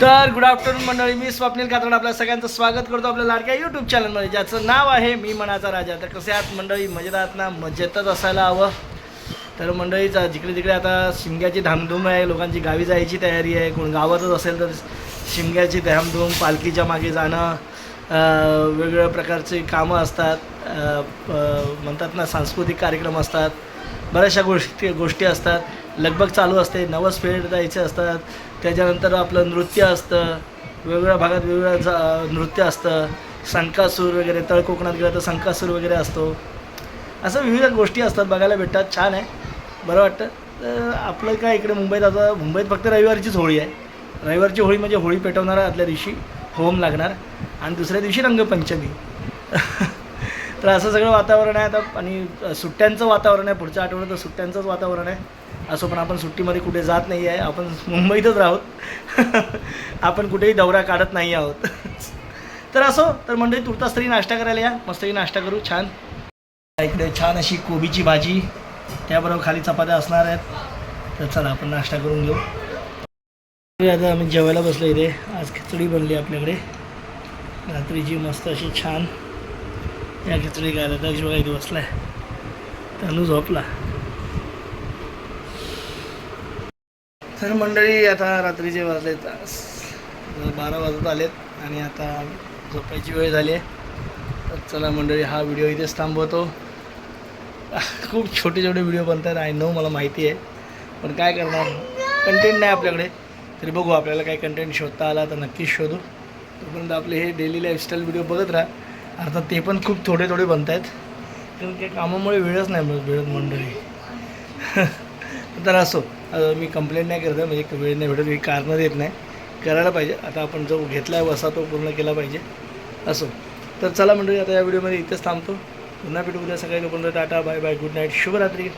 तर good afternoon मंडळी मी स्वप्नील कातरण आपल्या सगळ्यांचं स्वागत करतो आपल्या लाडक्या यूट्यूब चॅनलमध्ये ज्याचं नाव आहे मी मनाचा राजा. तर कसे आहात मंडळी? मजेत आहात ना? मजेतच असायला हवं. तर मंडळीचा जिकडे तिकडे आता शिमग्याची धामधूम आहे लोकांची गावी जायची तयारी आहे. कोण गावातच असेल तर शिमग्याची धामधूम पालखीच्या मागे जाणं वेगवेगळ्या प्रकारची कामं असतात. म्हणतात ना सांस्कृतिक कार्यक्रम असतात. बऱ्याचशा गोष्टी गोष्टी असतात. लगबग चालू असते. नवस फेड जायचे असतात. त्याच्यानंतर आपलं नृत्य असतं. वेगवेगळ्या भागात वेगवेगळ्या नृत्य असतं. संकासूर वगैरे तळ कोकणात गेलं तर संकासूर वगैरे असतो. असं विविध गोष्टी असतात. बघायला भेटतात. छान आहे. बरं वाटतं. तर आपलं काय इकडे मुंबईत आता मुंबईत फक्त रविवारचीच होळी आहे. रविवारची होळी म्हणजे होळी पेटवणार आदल्या दिवशी होम लागणार. आणि दुसऱ्या दिवशी रंगपंचमी. तर असं सगळं वातावरण आहे आता. आणि सुट्ट्यांचं वातावरण आहे. पुढच्या आठवड्यात तर सुट्ट्यांचंच वातावरण आहे. असो पण आपण सुट्टीमध्ये कुठे जात नाही आहे. आपण मुंबईतच राहोत आपण कुठेही दौरा काढत नाही आहोत. तर असो तर मंडळी तुर्तास तरी नाश्ता करायला या. मस्तरी नाश्ता करू. छान. इकडे छान अशी कोबीची भाजी. त्याबरोबर खाली चपात्या असणार आहेत. तर चला आपण नाश्ता करून घेऊ. आता आम्ही जेवायला बसलो इथे. आज खिचडी बनली आपल्याकडे. रात्रीची मस्त अशी छान या खिचडी खायला दक्ष काही इथे बसलाय. तनू झोपला. तर मंडळी आता रात्रीचे वाजले तास बारा वाजत आलेत आणि आता झोपायची वेळ झाली आहे. तर चला मंडळी हा व्हिडिओ इथेच थांबवतो. खूप छोटे छोटे व्हिडिओ बनतात आय नो मला माहिती आहे. पण काय करणार? कंटेंट नाही आपल्याकडे. तरी बघू आपल्याला काही कंटेंट शोधता आला तर नक्कीच शोधू. तोपर्यंत आपले हे डेली लाईफस्टाईल व्हिडिओ बघत राहा. अर्थात ते पण खूप थोडे थोडे बनत आहेत कारण त्या कामामुळे वेळच नाही मिळत वेळत मंडळी. तर असो मी कंप्लेंट नाही करत आहे, म्हणजे वेळ नाही भेटत मी कारणं देत नाही. करायला पाहिजे. आता आपण जो घेतला आहे वसा तो पूर्ण केला पाहिजे. असो. तर चला मंडळी आता या व्हिडिओमध्ये इथेच थांबतो. पुन्हा भेटू उद्या सकाळी लोकांना tata bye bye good night शुभरात्री.